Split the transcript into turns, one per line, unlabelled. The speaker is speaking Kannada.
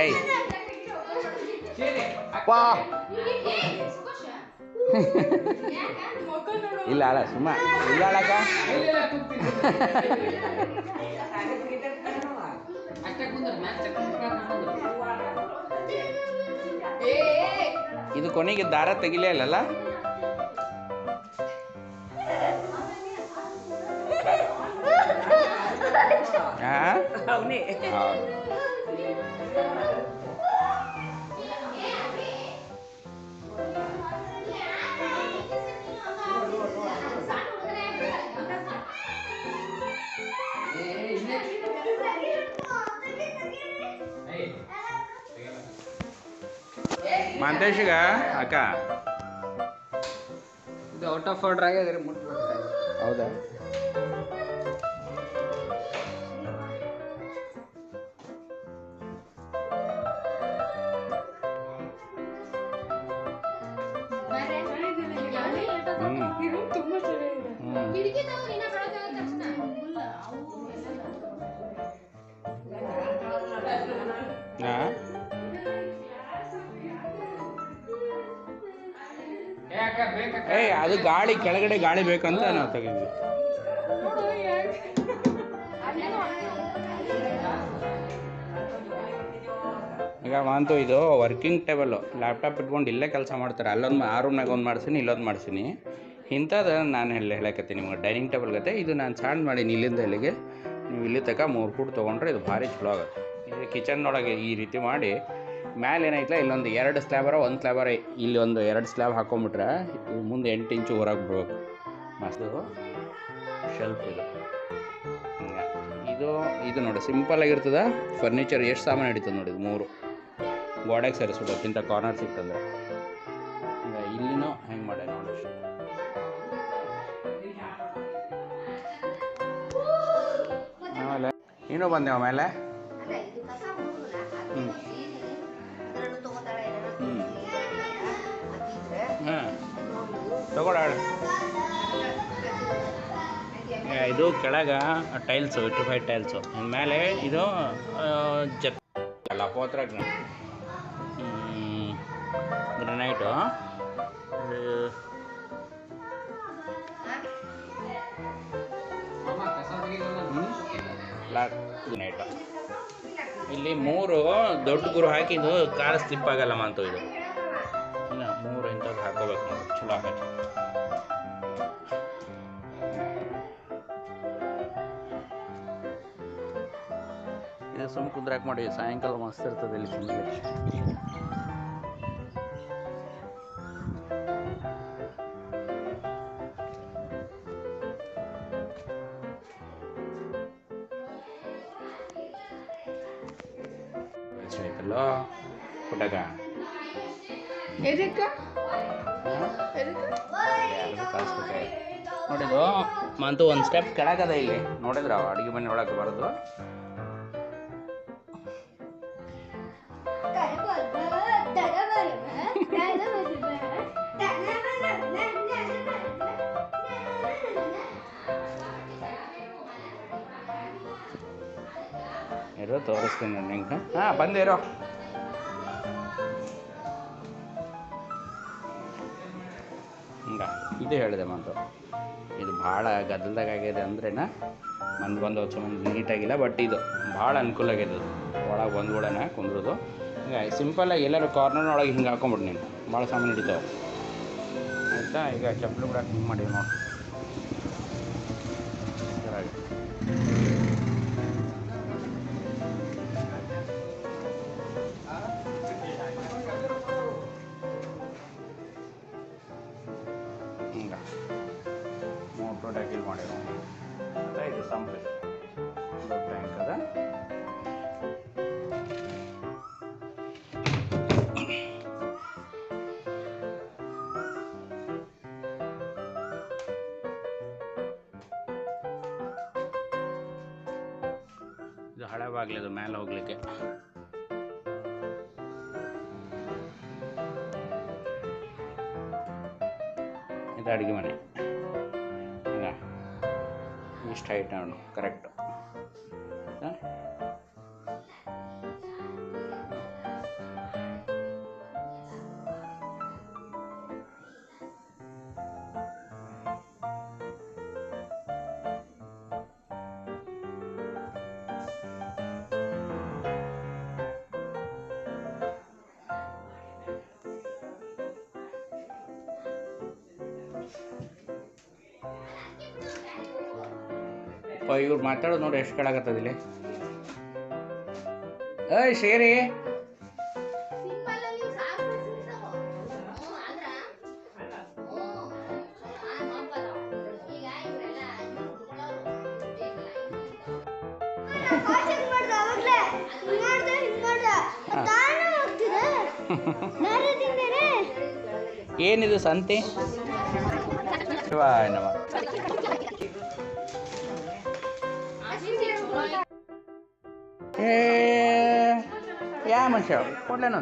ಏಯ್ ವಾ. ಇಲ್ಲ ಅಲ್ಲ ಸುಮ್ಮ. ಇಲ್ಲ ಅಳಕ್ಕ ಇದು ಕೊನೆಗೆ ದಾರ ತೆಗಿಲೇ ಇಲ್ಲಲ್ಲ ಆ? ಮಾಂತೇಶಿಗ? ಅಕ್ಕ?
ಇದು ಔಟ್ ಆಫ್ ಆರ್ಡರ್ ಆಗಿದೆ ಮುಟ್ಬಿಟ್ರೆ.
ಹೌದಾ?
ತುಂಬಾ
ಏಯ್ ಅದು ಗಾಳಿ ಕೆಳಗಡೆ ಗಾಳಿ ಬೇಕಂತ ನಾವು ತೆಗೆದ್ವಿ
ನೋಡು
ಈಗ ಮಾಂತು ಇದು ವರ್ಕಿಂಗ್ ಟೇಬಲ್ಲು ಲ್ಯಾಪ್ಟಾಪ್ ಇಟ್ಕೊಂಡು ಇಲ್ಲೇ ಕೆಲಸ ಮಾಡ್ತಾರೆ. ಅಲ್ಲೊಂದು ಆ ರೂಮ್ನಾಗ ಒಂದು ಮಾಡ್ಸೀನಿ, ಇಲ್ಲೊಂದು ಮಾಡ್ಸೀನಿ. ಇಂಥದ್ದು ನಾನು ಹೇಳಿ ಹೇಳಕತ್ತೀನಿ ನಿಮ್ಗೆ. ಡೈನಿಂಗ್ ಟೇಬಲ್ ಗತೆ, ಇದು ನಾನು ಸಣ್ಣ ಮಾಡೀನಿ ಇಲ್ಲಿಂದ ಇಲ್ಲಿಗೆ. ನೀವು ಇಲ್ಲಿ ತನಕ ಮೂರು ಫೂಟ್ ತೊಗೊಂಡ್ರೆ ಇದು ಭಾರಿ ಚಲೋ ಆಗುತ್ತೆ. ಕಿಚನ್ನೊಳಗೆ ಈ ರೀತಿ ಮಾಡಿ ಮ್ಯಾಲೆ ಏನಾಯ್ತಲ್ಲ ಇಲ್ಲೊಂದು ಎರಡು ಸ್ಲ್ಯಾಬರ ಒಂದು ಸ್ಲ್ಯಾಬರ ಇಲ್ಲಿ ಒಂದು ಎರಡು ಸ್ಲ್ಯಾಬ್ ಹಾಕೊಂಬಿಟ್ರೆ ಮುಂದೆ ಎಂಟು ಇಂಚು ಹೊರಗೆ ಬಿಡ್ಬೇಕು ಮಸ್ತು. ಶೆಲ್ಫ್ ಇದು. ಇದು ಇದು ನೋಡಿ ಸಿಂಪಲ್ ಆಗಿರ್ತದೆ. ಫರ್ನಿಚರ್ ಎಷ್ಟು ಸಾಮಾನು ಹಿಡಿತದೆ ನೋಡಿ ಇದು ಮೂರು. ಗೋಡೆಗೆ ಸೇರಿಸ್ಬಿಟ್ಟು ಇಂಥ ಕಾರ್ನರ್ ಸಿಕ್ತಂದ್ರೆ ಇಲ್ಲಿನೂ ಹೆಂಗೆ ಮಾಡೆ ನೋಡಿ ಆಮೇಲೆ ನೀನು ಬಂದೆ ಆಮೇಲೆ ತಗೊಳ್ಳಾಳ ಇದು ಕೆಳಗೆ ಟೈಲ್ಸ್ ಇಟ್ರಿಫೈಡ್ ಟೈಲ್ಸು. ಮೇಲೆ ಇದು ಜಪ್ ಅಲ್ಲ ಪೋತ್ರ ಗ್ರನೈಟು. ಗ್ರನೈಟು. ಇಲ್ಲಿ ಮೂರು ದೊಡ್ಡ ಗುರು ಹಾಕಿದ್ದು ಕಾಲು ಸ್ಲಿಪ್ ಆಗಲ್ಲ ಅಂತ ಇದು. ಮೂರು ಇಂಥದ್ದು ಹಾಕೋಬೇಕು ಚಲೋ ಆಗತ್ತೆ. ಸುಮ್ಮ ಕುಂದ್ರಾಕ್ ಮಾಡಿ? ಸಾಯಂಕಾಲ ಮಸ್ತ್ ಇರ್ತದೆ ಇಲ್ಲಿ ಕುಂದ್ರೆ ಆಯ್ತಲ್ಲೋ ಪುಟಕ
ಎದಕ್ಕ?
ಹಾಂ?
ಎದಕ್ಕ?
ನೋಡಿದು ಮಂತು ಒಂದು ಸ್ಟೆಪ್ ಕೆಳಗದ ಇಲ್ಲಿ. ನೋಡಿದ್ರ? ಅಡುಗೆ ಮನೆ ಒಳಗೆ ಬರೋದು. ಇರೋ, ತೋರಿಸ್ತೀನಿ ನಾನು ನಿಂಗೆ. ಹಾಂ ಬಂದಿರೋ ಹಿಂಗ, ಇದು ಹೇಳಿದೆ ಮಾತು. ಇದು ಭಾಳ ಗದ್ದಲದಾಗಿದೆ ಅಂದ್ರೇನ, ಮಂದಿ ಬಂದು ಮಂದಿ ನೀಟಾಗಿಲ್ಲ, ಬಟ್ ಇದು ಭಾಳ ಅನುಕೂಲ ಆಗಿದೆ. ಒಳಗೆ ಬಂದ್ಬಿಡೋಣ, ಕುಂದ್ರದು. ಹಿಂಗೆ ಸಿಂಪಲ್ಲಾಗಿ ಎಲ್ಲರೂ ಕಾರ್ನರ್ ಒಳಗೆ ಹಿಂಗೆ ಹಾಕೊಂಬಿಡು ನೀನು. ಭಾಳ ಸಾಮಾನು ಹಿಡಿತಾವೆ. ಆಯಿತಾ? ಈಗ ಚಪ್ಪಲಿ ಕೂಡ ಹಿಂಗೆ ಮಾಡಿ ನೋಡಿ. ಇದು ಅದು ಮೇಲೆ ಹೋಗ್ಲಿಕ್ಕೆ. ಇದು ಅಡುಗೆ ಮನೆ. ಇಲ್ಲ ಇಷ್ಟು ಹೈಟ್ ನೋಡು ಕರೆಕ್ಟು
ಇವ್ರು ಮಾತಾಡೋದು ನೋಡಿ ಎಷ್ಟು ಕೇಳಾಕತ್ತದಿಲ್ಲಿ ಏಯ್ ಸೇರಿ. ಏನಿದು ಸಂತೆ? ಶಿವಾಯ ನಮಃ. એ આ મને છે કોટલાનો